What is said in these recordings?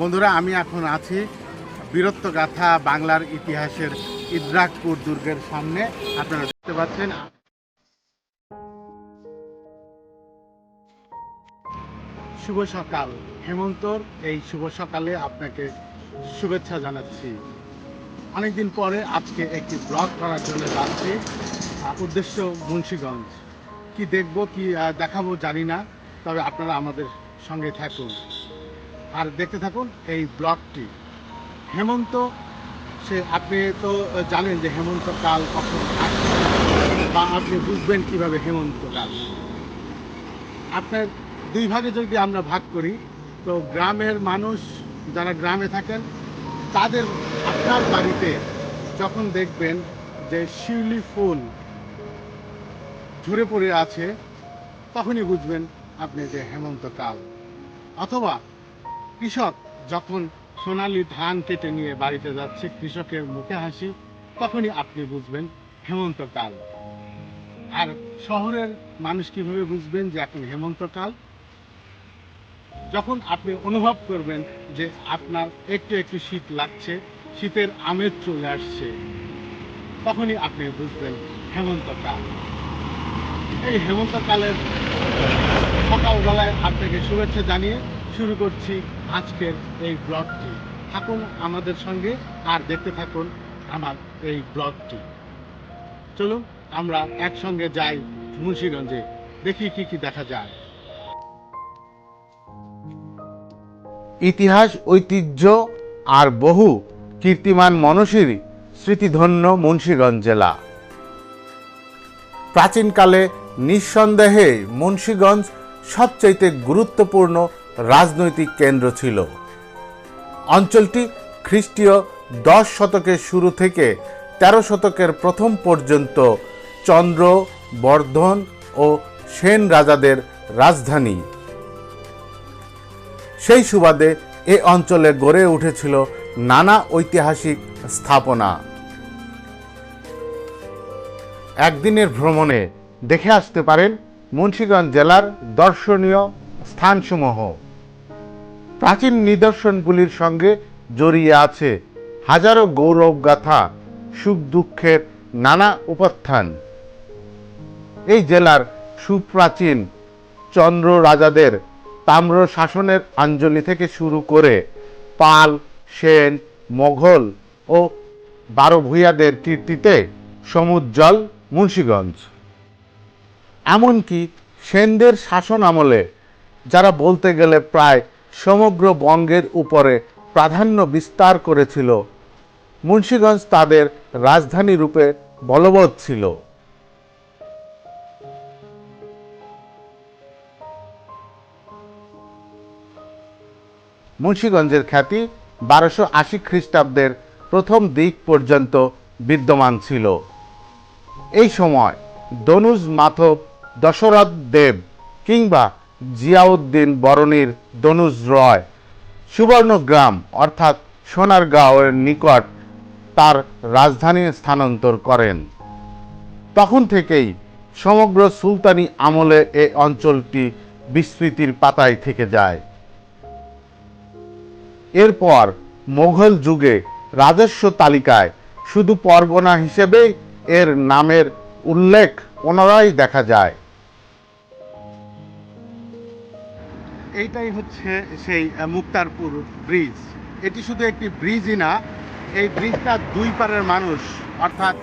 বন্ধুরা, আমি এখন আছি বীরত্ব গাথা বাংলার ইতিহাসের ইদ্রাকপুর দুর্গের সামনে। আপনারা দেখতে পাচ্ছেন, শুভ সকাল। হেমন্তর, এই শুভ সকালে আপনাকে শুভেচ্ছা জানাচ্ছি। অনেকদিন পরে আজকে একটি ব্লগ করার জন্য যাচ্ছি উদ্দেশ্য মুন্সীগঞ্জ। কি দেখব, কি দেখাবো জানি না, তবে আপনারা আমাদের সঙ্গে থাকুন। আর দেখতে থাকুন এই ব্লগটি। হেমন্ত, সে আপনি তো জানেন যে হেমন্তকাল কখন বা আপনি বুঝবেন কীভাবে হেমন্তকাল আপনার দুই ভাগে যদি আমরা ভাগ করি, তো গ্রামের মানুষ যারা গ্রামে থাকেন, তাদের আপনার বাড়িতে যখন দেখবেন যে শিউলি ফুল ঝরে পড়ে আছে, তখনই বুঝবেন আপনি যে হেমন্তকাল অথবা কৃষক যখন সোনালি ধান কেটে নিয়ে বাড়িতে যাচ্ছে, কৃষকের মুখে হাসি, তখনই আপনি বুঝবেন হেমন্তকাল আর শহরের মানুষ কীভাবে বুঝবেন যে এখন হেমন্তকাল যখন আপনি অনুভব করবেন যে আপনার একটু একটু শীত লাগছে, শীতের আমেজ চলে আসছে, তখনই আপনি বুঝবেন হেমন্তকাল এই হেমন্তকালের সকালবেলায় আপনাকে শুভেচ্ছা জানিয়ে শুরু করছি আজকের এই ব্লগটি। থাকুন আমাদের সঙ্গে আর দেখতে থাকুন আমার এই ব্লগটি। চলুন, আমরা একসঙ্গে যাই মুন্সিগঞ্জে। দেখি কি কি দেখা যায়। ইতিহাস, ঐতিহ্য আর বহু কীর্তিমান মনীষীর স্মৃতিধন্য মুন্সীগঞ্জ জেলা। প্রাচীনকালে নিঃসন্দেহে মুন্সীগঞ্জ সবচাইতে গুরুত্বপূর্ণ রাজনৈতিক কেন্দ্র ছিল। অঞ্চলটি খ্রিস্টীয় দশ শতকের শুরু থেকে তেরো শতকের প্রথম পর্যন্ত চন্দ্র, বর্ধন ও সেন রাজাদের রাজধানী। সেই সুবাদে এ অঞ্চলে গড়ে উঠেছিল নানা ঐতিহাসিক স্থাপনা। একদিনের ভ্রমণে দেখে আসতে পারেন মুন্সিগঞ্জ জেলার দর্শনীয় স্থানসমূহ। প্রাচীন নিদর্শনগুলির সঙ্গে জড়িয়ে আছে হাজারো গৌরবগাথা সুখ দুঃখের নানা উপাখ্যান এই জেলার সুপ্রাচীন চন্দ্র রাজাদের তাম্র শাসনের আঞ্জলি থেকে শুরু করে পাল, সেন, মোঘল ও বারো ভূঁইয়াদের কীর্তিতে সমুজ্জ্বল মুন্সীগঞ্জ। এমনকি সেনদের শাসন আমলে, যারা বলতে গেলে প্রায় সমগ্র বঙ্গের উপরে প্রাধান্য বিস্তার করেছিল। মুন্সীগঞ্জ তাদের রাজধানী রূপে বলবৎ ছিল। মুন্সীগঞ্জের খ্যাতি বারোশো আশি খ্রিস্টাব্দের প্রথম দিক পর্যন্ত বিদ্যমান ছিল। এই সময় দনুজ মাধব দশরথ দেব কিংবা জিয়াউদ্দিন বরণীর দনুজ রয়। সুবর্ণগ্রাম, অর্থাৎ সোনারগাঁওয়ের নিকট তার রাজধানী স্থানান্তর করেন। তখন থেকেই সমগ্র সুলতানি আমলে এ অঞ্চলটি বিস্মৃতির পাতায় থেকে যায়। এরপর মোঘল যুগে রাজস্ব তালিকায় শুধু পরগনা হিসেবেই এর নামের উল্লেখ পুনরায় দেখা যায়। এইটাই হচ্ছে সেই মুক্তারপুর ব্রিজ এটি শুধু একটি ব্রিজই না, এই ব্রিজটা দুই পারের মানুষ, অর্থাৎ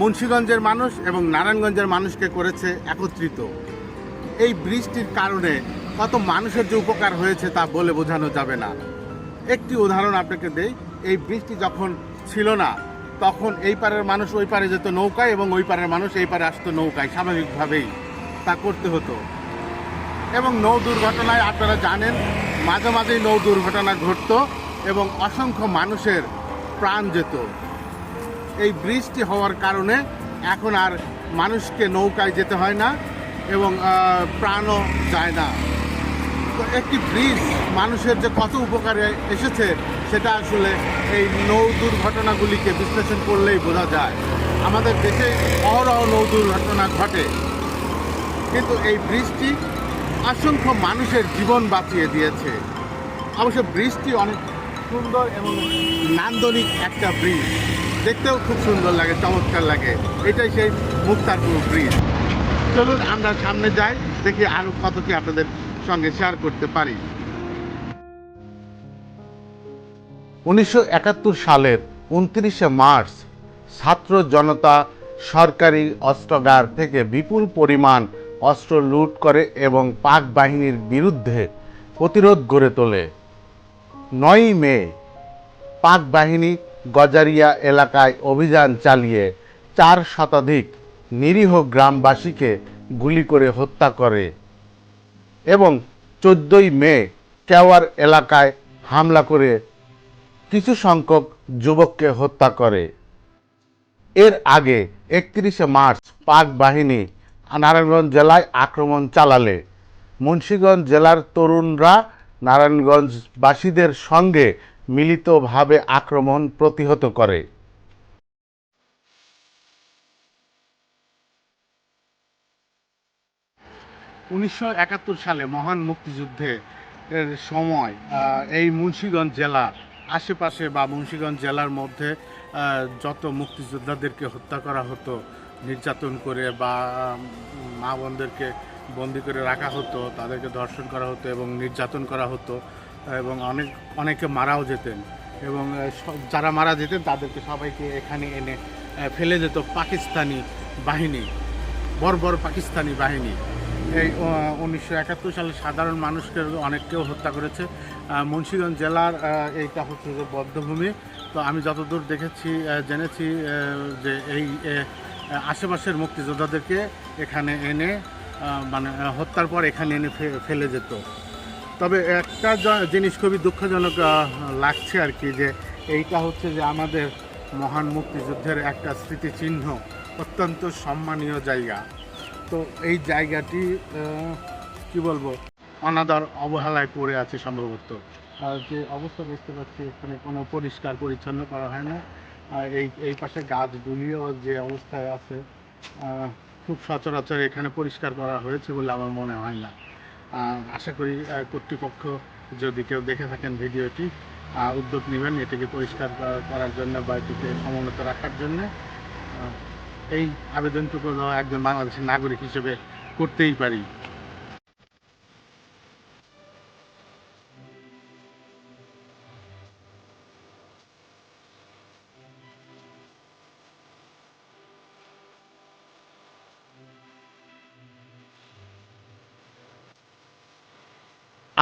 মুন্সীগঞ্জের মানুষ এবং নারায়ণগঞ্জের মানুষকে করেছে একত্রিত। এই ব্রিজটির কারণে কত মানুষের যে উপকার হয়েছে তা বলে বোঝানো যাবে না। একটি উদাহরণ আপনাকে দেই, এই ব্রিজটি যখন ছিল না, তখন এই পারের মানুষ ওই পারে যেত নৌকায় এবং ওই পারের মানুষ এই পারে আসতো নৌকায়, স্বাভাবিকভাবেই। তা করতে হতো। এবং নৌ দুর্ঘটনায় আপনারা জানেন, মাঝে মাঝেই নৌ দুর্ঘটনা ঘটতো এবং অসংখ্য মানুষের প্রাণ যেত। এই ব্রিজটি হওয়ার কারণে এখন আর মানুষকে নৌকায় যেতে হয় না এবং প্রাণও যায় না। তো একটি ব্রিজ মানুষের যে কত উপকারে এসেছে সেটা আসলে এই নৌ দুর্ঘটনাগুলিকে বিশ্লেষণ করলেই বোঝা যায়। আমাদের দেশে অহরহ নৌ দুর্ঘটনা ঘটে। কিন্তু এই ব্রিজটি অসংখ্য মানুষের জীবন বাঁচিয়ে দিয়েছে। অবশ্য ব্রিজটি অনেক সুন্দর এবং নান্দনিক একটা ব্রিজ। দেখতেও খুব সুন্দর লাগে, চমৎকার লাগে। এটাই সেই মুক্তারপুর ব্রিজ। চলুন আমরা সামনে যাই, দেখি আরও কত কি আপনাদের সঙ্গে শেয়ার করতে পারি। উনিশশো একাত্তর সালের উনত্রিশে মার্চ, ছাত্র জনতা সরকারি অস্ত্রাগার থেকে বিপুল পরিমাণ অস্ত্র লুট করে এবং পাক বাহিনীর বিরুদ্ধে প্রতিরোধ গড়ে তোলে। নয়ই মে, পাক বাহিনী গজারিয়া এলাকায় অভিযান চালিয়ে চার শতাধিক নিরীহ গ্রামবাসীকে গুলি করে হত্যা করে এবং চোদ্দই মে কেওয়ার এলাকায় হামলা করে কিছু সংখ্যক যুবককে হত্যা করে। এর আগে একত্রিশে মার্চ পাক বাহিনী নারায়ণগঞ্জ জেলায় আক্রমণ চালালে। মুন্সীগঞ্জ জেলার তরুণরা নারায়ণগঞ্জবাসীদের সঙ্গে মিলিতভাবে আক্রমণ প্রতিহত করে। উনিশশো একাত্তর সালে মহান মুক্তিযুদ্ধে সময় এই মুন্সিগঞ্জ জেলার আশেপাশে বা মুন্সীগঞ্জ জেলার মধ্যে যত মুক্তিযোদ্ধাদেরকে হত্যা করা হতো নির্যাতন করে বা মা বোনদেরকে বন্দি করে রাখা হতো, তাদেরকে ধর্ষণ করা হতো এবং নির্যাতন করা হতো এবং অনেক, অনেকে মারাও যেতেন এবং সব- যারা মারা যেতেন তাদেরকে সবাইকে এখানে এনে ফেলে যেত পাকিস্তানি বাহিনী, বর্বর পাকিস্তানি বাহিনী। এই উনিশশো একাত্তর সালে সাধারণ মানুষকে অনেককেও হত্যা করেছে। মুন্সিগঞ্জ জেলার এইটা হচ্ছে যে বদ্ধভূমি। তো আমি যতদূর দেখেছি জেনেছি যে এই আশেপাশের মুক্তিযোদ্ধাদেরকে এখানে এনে মানে হত্যার পর এখানে এনে ফেলে যেত। তবে একটা জিনিস খুবই দুঃখজনক লাগছে আর কি, যে এইটা হচ্ছে যে আমাদের মহান মুক্তিযুদ্ধের একটা স্মৃতিচিহ্ন, অত্যন্ত সম্মানীয় জায়গা। তো এই জায়গাটি কি বলব, অনাদার অবহেলায় পড়ে আছে সম্ভবত। আর যে অবস্থা দেখতে পাচ্ছি, এখানে কোনো পরিষ্কার পরিচ্ছন্ন করা হয় না। এই এই পাশে গাছগুলিও যে অবস্থায় আছে খুব সচরাচর এখানে পরিষ্কার করা হয়েছে বলে আমার মনে হয় না। আশা করি কর্তৃপক্ষ যদি কেউ দেখে থাকেন ভিডিওটি উদ্যোগ নেবেন এটিকে পরিষ্কার করা- করার জন্য বা এটিকে সমুন্নত রাখার জন্য। এই আবেদনটুকু একজন বাংলাদেশের নাগরিক হিসেবে করতেই পারি।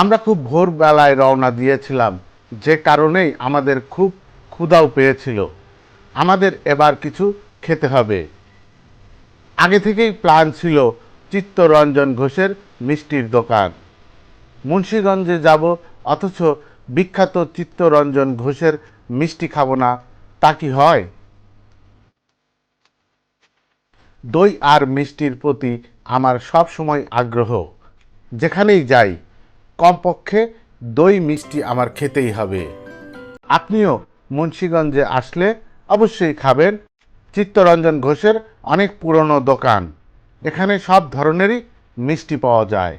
আমরা খুব ভোরবেলায় রওনা দিয়েছিলাম, যে কারণেই আমাদের খুব ক্ষুধাও পেয়েছিল। আমাদের এবার কিছু খেতে হবে। আগে থেকেই প্ল্যান ছিল চিত্তরঞ্জন ঘোষের মিষ্টির দোকান। মুন্সীগঞ্জে যাব, অথচ বিখ্যাত চিত্তরঞ্জন ঘোষের মিষ্টি খাব না, তা কি হয়? দই আর মিষ্টির প্রতি আমার সব সময় আগ্রহ। যেখানেই যাই কমপক্ষে দই মিষ্টি আমার খেতেই হবে। আপনিও মুন্সীগঞ্জে আসলে অবশ্যই খাবেন। চিত্তরঞ্জন ঘোষের অনেক পুরনো দোকান। এখানে সব ধরনেরই মিষ্টি পাওয়া যায়।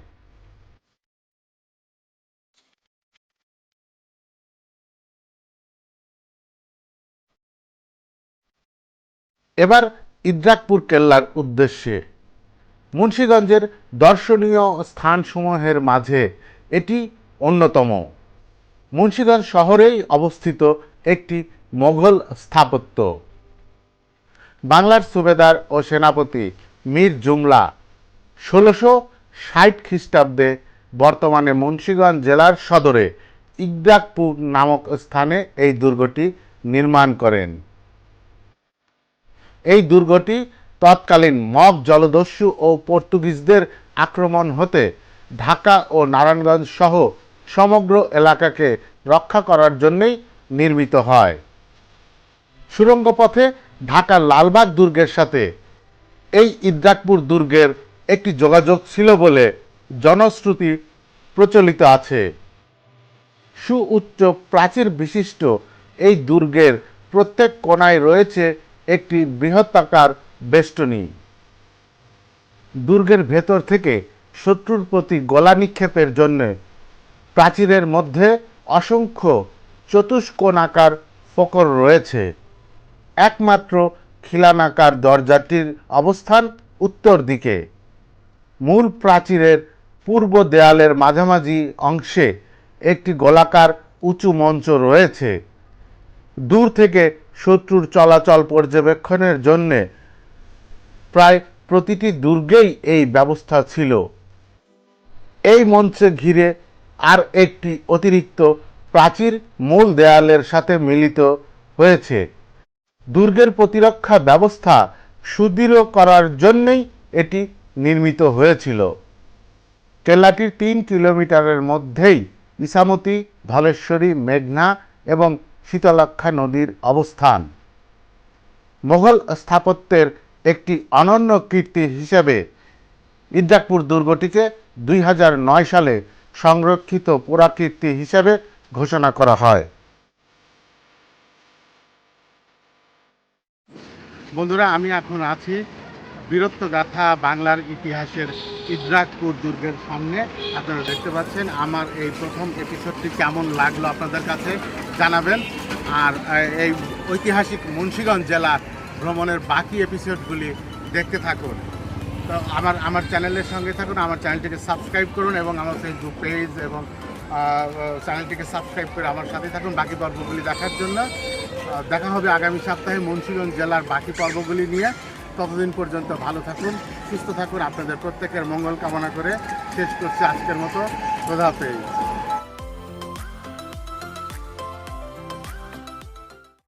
এবার ইদ্রাকপুর কেল্লার উদ্দেশ্যে। মুন্সীগঞ্জের দর্শনীয় স্থানসমূহের মাঝে এটি অন্যতম। মুন্সীগঞ্জ শহরেই অবস্থিত একটি মোঘল স্থাপত্য। বাংলার সুবেদার ও সেনাপতি মীর জুমলা ষোলোশো ষাট খ্রিস্টাব্দে বর্তমানে মুন্সীগঞ্জ জেলার সদরে ইদ্রাকপুর নামক স্থানে এই দুর্গটি নির্মাণ করেন। এই দুর্গটি তৎকালীন মগ জলদস্যু ও পর্তুগিজদের আক্রমণ হতে ঢাকা ও নারায়ণগঞ্জ সহ সমগ্র এলাকাকে রক্ষা করার জন্যই নির্মিত হয়। সুড়ঙ্গ পথে ঢাকার লালবাগ দুর্গের সাথে এই ইদ্রাকপুর দুর্গের একটি যোগাযোগ ছিল বলে জনশ্রুতি প্রচলিত আছে। সুউচ্চ প্রাচীর বিশিষ্ট এই দুর্গের প্রত্যেক কোণায় রয়েছে একটি বৃহত্তাকার বেষ্টনী। দুর্গের ভেতর থেকে শত্রুর প্রতি গোলা নিক্ষেপের জন্য প্রাচীরের মধ্যে অসংখ্য চতুষ্কোণাকার ফকর রয়েছে। একমাত্র খিলানাকার দরজাটির অবস্থান উত্তর দিকে। মূল প্রাচীরের পূর্ব দেয়ালের মাঝামাঝি অংশে একটি গোলাকার উঁচু মঞ্চ রয়েছে। দূর থেকে শত্রুর চলাচল পর্যবেক্ষণের জন্যে প্রায় প্রতিটি দুর্গেই এই ব্যবস্থা ছিল। এই মঞ্চে ঘিরে আর একটি অতিরিক্ত প্রাচীর মূল দেয়ালের সাথে মিলিত হয়েছে। দুর্গের প্রতিরক্ষা ব্যবস্থা সুদৃঢ় করার জন্যই এটি নির্মিত হয়েছিল। কেল্লাটির তিন কিলোমিটারের মধ্যেই ইসামতি ধলেশ্বরী, মেঘনা এবং শীতলক্ষা নদীর অবস্থান। মোঘল স্থাপত্যের একটি অনন্য কীর্তি হিসেবে ইদ্রাকপুর দুর্গটিকে দুই হাজার নয় সালে সংরক্ষিত পুরাকীর্তি হিসেবে ঘোষণা করা হয়। বন্ধুরা, আমি এখন আছি বীরত্ব বীরত্বগাথা বাংলার ইতিহাসের ইদ্রাকপুর দুর্গের সামনে। আপনারা দেখতে পাচ্ছেন আমার এই প্রথম এপিসোডটি কেমন লাগল আপনাদের কাছে জানাবেন। আর এই ঐতিহাসিক মুন্সিগঞ্জ জেলার ভ্রমণের বাকি এপিসোডগুলি দেখতে থাকুন। তো আমার আমার চ্যানেলের সঙ্গে থাকুন, আমার চ্যানেলটিকে সাবস্ক্রাইব করুন এবং আমার ফেসবুক পেজ এবং চ্যানেলটিকে সাবস্ক্রাইব করে আমার সাথে থাকুন বাকি পর্বগুলি দেখার জন্য। দেখা হবে আগামী সপ্তাহে মুন্সিগঞ্জ জেলার বাকি পর্বগুলি নিয়ে। ততদিন পর্যন্ত ভালো থাকুন, সুস্থ থাকুন। আপনাদের প্রত্যেকের মঙ্গল কামনা করে শেষ করছি আজকের মতো। হাফেজ।